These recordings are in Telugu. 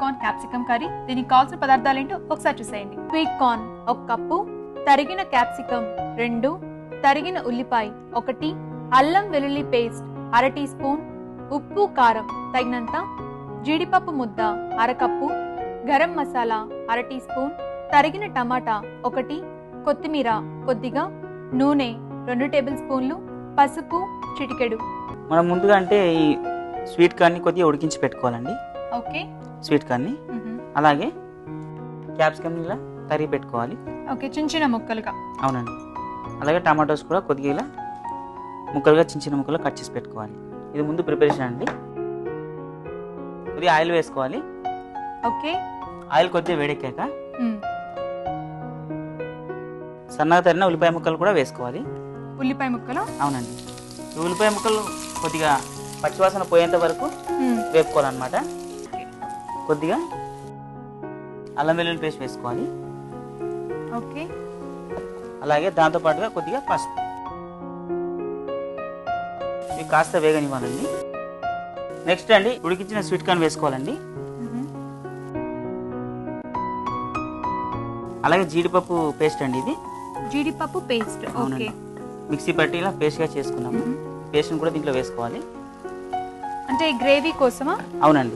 Corn capsicum curry. దీనికి కావాల్సిన పదార్థాలు ఏంటో ఒకసారి చూసేయండి. స్వీట్ కార్న్ ఒక కప్పు తరిగిన క్యాప్సికమ్ రెండు తరిగిన ఉల్లిపాయ ఒకటి అల్లం వెల్లుల్లి పేస్ట్ అర టీ స్పూన్ ఉప్పు కారం తగినంత జీడిపప్పు ముద్ద అరకప్పు గరం మసాలా అర టీ స్పూన్ తరిగిన టమాటా ఒకటి కొత్తిమీర కొద్దిగా నూనె రెండు టేబుల్ స్పూన్లు పసుపు చిటికెడు. మనం ముందుగా అంటే ఈ స్వీట్ కార్న్ని కొద్దిగా ఉడికించి పెట్టుకోవాలండి. ఓకే. స్వీట్ కార్న్ని అలాగే క్యాప్సికమ్ ఇలా తరిగి పెట్టుకోవాలి. ఓకే చిన్న చిన్న ముక్కలుగా. అవునండి. అలాగే టమాటోస్ కూడా కొద్దిగా ఇలా ముక్కలుగా చిన్న చిన్న ముక్కలు కట్ చేసి పెట్టుకోవాలి. ఇది ముందు ప్రిపరేషన్ అండి. కొద్దిగా ఆయిల్ వేసుకోవాలి. ఓకే. ఆయిల్ కొద్దిగా వేడెక్కాక. సన్నగా తరిగిన ఉల్లిపాయ ముక్కలు కూడా వేసుకోవాలి. ఉల్లిపాయ ముక్కలు? అవునండి. ఈ ఉల్లిపాయ ముక్కలు కొద్దిగా పచ్చివాసన పోయేంత వరకు. వేపుకోవాలన్నమాట. కొద్దిగా అల్లం వెల్లుల్లి పేస్ట్ వేసుకోవాలి ఓకే. అలాగే దాంతో పాటుగా కొద్దిగా పసుపు. ఇవి కాస్త వేగనివ్వాలండి నెక్స్ట్ అండి ఉడికించిన స్వీట్ కార్న్ వేసుకోవాలండి. అలాగే జీడిపప్పు పేస్ట్ అండి ఇది. జీడిపప్పు పేస్ట్ అవునండి. మిక్సీ పట్టి ఇలా పేస్ట్గా చేసుకున్నాము. మ్మ్. పేస్ట్ని కూడా దీంట్లో వేసుకోవాలి. అంటే గ్రేవీ కోసమా? అవునండి.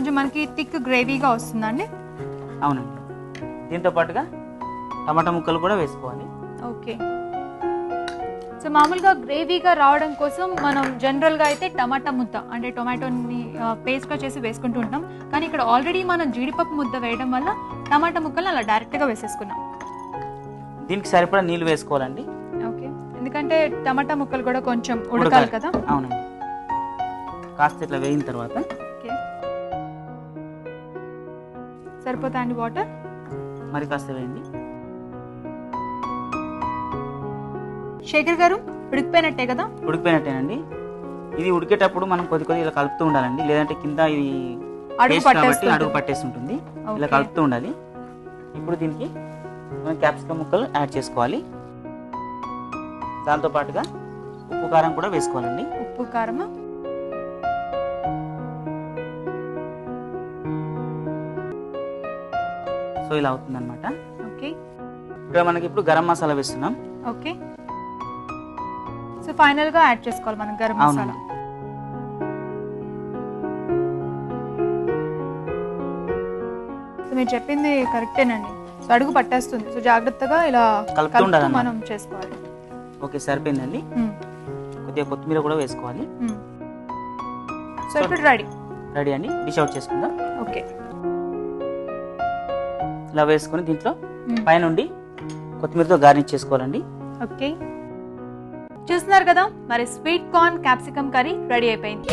కొంచెం మనకి థిక్ గ్రేవీగా వస్తుందండి. అవునండి దీంతో పాటుగా టమాటా ముక్కలు కూడా వేసుకోవాలి. ఓకే. సో మామూలుగా గ్రేవీగా రావడం కోసం మనం జనరల్గా అయితే టమాటా ముద్ద అంటే టొమాటోని పేస్ట్గా చేసి వేసుకుంటూ ఉంటాం. కానీ ఇక్కడ ఆల్రెడీ మనం జీడిపప్పు ముద్ద వేయడం వల్ల టమాటా ముక్కలు అలా డైరెక్ట్గా వేసేసుకున్నాం. దీనికి సరిపడా నీళ్ళు వేసుకోవాలండి. ఓకే. ఎందుకంటే టమాటా ముక్కలు కూడా కొంచెం ఉడకాలి కదా. అవునండి. కాస్త ఇట్లా వేగిన తర్వాత ఓకే. సరిపోతాయండి వాటర్? మరి కాస్త వేయండి శేఖర్ గారు ఉడికిపోయినట్టే కదా? ఉడికిపోయినట్టేనండి. ఇది ఉడికేటప్పుడు మనం కొద్ది కొద్ది ఇలా కలుపుతూ ఉండాలండి. లేదంటే కింద ఇది అడుగు కాబట్టి. అడుగు పట్టేసి ఉంటుంది. ఇలా. కలుపుతూ ఉండాలి. ఇప్పుడు దీనికి మనం క్యాప్సికమ్ ముక్కలు యాడ్ చేసుకోవాలి. దాంతో పాటుగా ఉప్పు కారం కూడా వేసుకోవాలండి. ఉప్పు కారమా? సో ఇలా అవుతుంది అనమాట ఓకే. ఇక్కడ మనకి ఇప్పుడు గరం మసాలా వేస్తున్నాం. ఓకే. సో ఫైనల్గా యాడ్ చేసుకోవాలి మనం గరం మసాలా. సో మీరు చెప్పింది కరెక్టేనండి. సో అడుగు పట్టేస్తుంది. సో జాగ్రత్తగా ఇలా కలుపుతూ. మనం చేసుకోవాలి. ఓకే సరిపోయిందండి. కొద్దిగా కొత్తిమీర కూడా వేసుకోవాలి. సో ఇప్పుడు రెడీ. రెడీ అండి. డిష్ అవుట్ చేసుకుందాం. ఓకే. ఇలా వేసుకొని దీంట్లో. పైనుండి కొత్తిమీరతో గార్నిష్ చేసుకోవాలండి ఓకే చూస్తున్నారు కదా మరి sweet corn capsicum curry ready అయిపోయింది